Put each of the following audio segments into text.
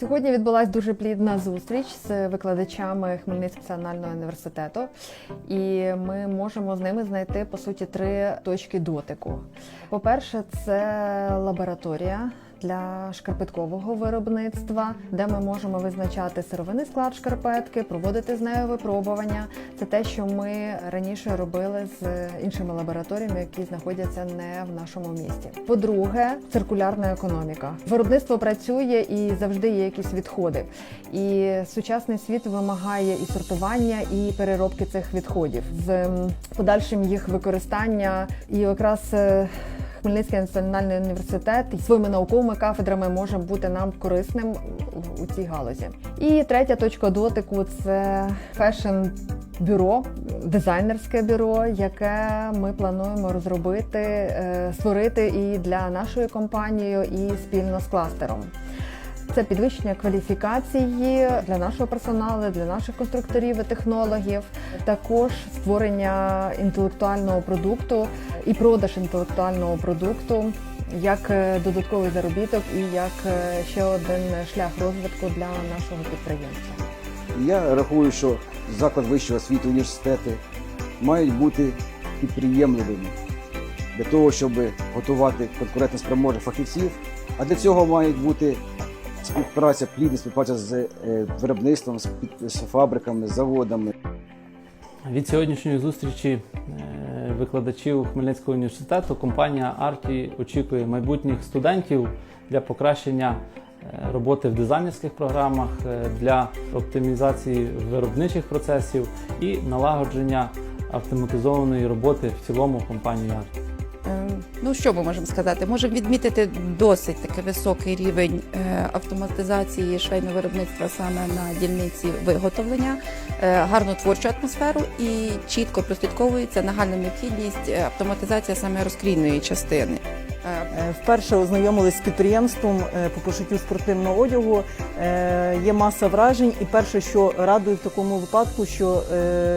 Сьогодні відбулася дуже плідна зустріч з викладачами Хмельницького національного університету, і ми можемо з ними знайти по суті три точки дотику. По-перше, це лабораторія. Для шкарпеткового виробництва, де ми можемо визначати сировинний склад шкарпетки, проводити з нею випробування. Це те, що ми раніше робили з іншими лабораторіями, які знаходяться не в нашому місті. По-друге, циркулярна економіка. Виробництво працює і завжди є якісь відходи. І сучасний світ вимагає і сортування, і переробки цих відходів з подальшим їх використання. І якраз е, Хмельницький національний університет своїми науковими кафедрами може бути нам корисним у- цій галузі. І третя точка дотику це фешн-бюро, дизайнерське бюро, яке ми плануємо розробити, е, створити і для нашої компанії, і спільно з кластером. Це підвищення кваліфікації для нашого персоналу, для наших конструкторів і технологів, також створення інтелектуального продукту і продаж інтелектуального продукту як е, додатковий заробіток і як е, ще один шлях розвитку для нашого підприємства. Я рахую, що заклад вищої освіти, університети мають бути підприємливими для того, щоб готувати конкурентоспроможних фахівців. А для цього має бути співпраця, плідна співпраця з е, виробництвом, з, фабриками, з заводами. Від сьогоднішньої зустрічі е, викладачів Хмельницького університету компанія Арті очікує майбутніх студентів для покращення е, роботи в дизайнерських програмах, для оптимізації виробничих процесів і налагодження автоматизованої роботи в цілому компанії Арті. Е, Ну, що ми можемо сказати? Можемо відмітити досить такий високий рівень е, автоматизації швейного виробництва саме на дільниці виготовлення, е, гарну творчу атмосферу і чітко прослідковується нагальна необхідність автоматизації автоматизація саме розкрійної частини. Е, Е, Вперше ознайомились з підприємством е, по пошиттю спортивного одягу. Є маса вражень, і перше, що радує в такому випадку, що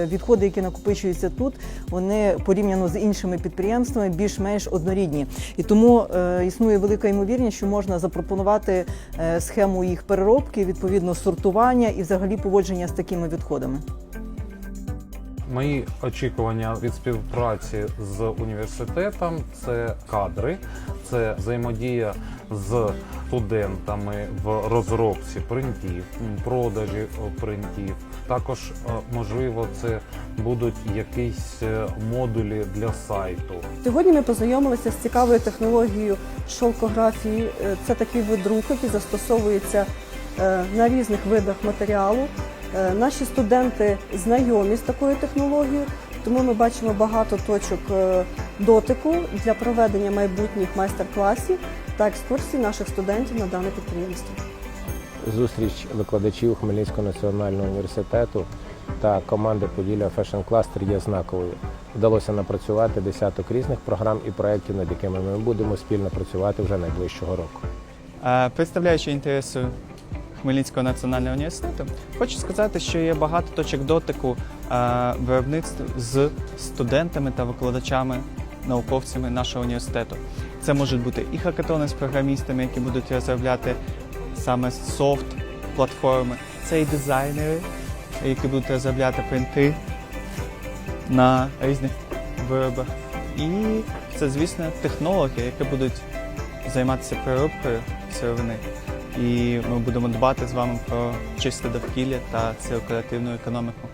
відходи, які накопичуються тут, вони порівняно з іншими підприємствами більш-менш однорідні. І тому існує велика ймовірність, що можна запропонувати схему їх переробки, відповідно сортування і взагалі поводження з такими відходами. Мої очікування від співпраці з університетом це кадри, це взаємодія з студентами в розробці принтів, продажі принтів. Також е, можливо це будуть якісь е, модулі для сайту. Сьогодні ми познайомилися з цікавою технологією шовкографії. Е, Це такий вид друку, який застосовується е, на різних видах матеріалу. Е, Наші студенти знайомі з такою технологією, тому ми бачимо багато точок е, дотику для проведення майбутніх майстер-класів та екскурсій наших студентів на дане підприємство. зустріч викладачів Хмельницького національного університету та команди Поділля Fashion Cluster є знаковою. Вдалося напрацювати десяток різних програм і проєктів, над якими ми будемо спільно працювати вже найближчого року. Е, Представляючи інтереси Хмельницького національного університету, хочу сказати, що є багато точок дотику е, виробництв з студентами та викладачами, науковцями нашого університету. Це можуть бути і хакатони з програмістами, які будуть розробляти саме софт платформи. Це і дизайнери, які будуть розробляти принти на різних виробах. І це, звісно, технологи, які будуть займатися переробкою сировини. І ми будемо дбати з вами про чисте довкілля та циркулятивну економіку.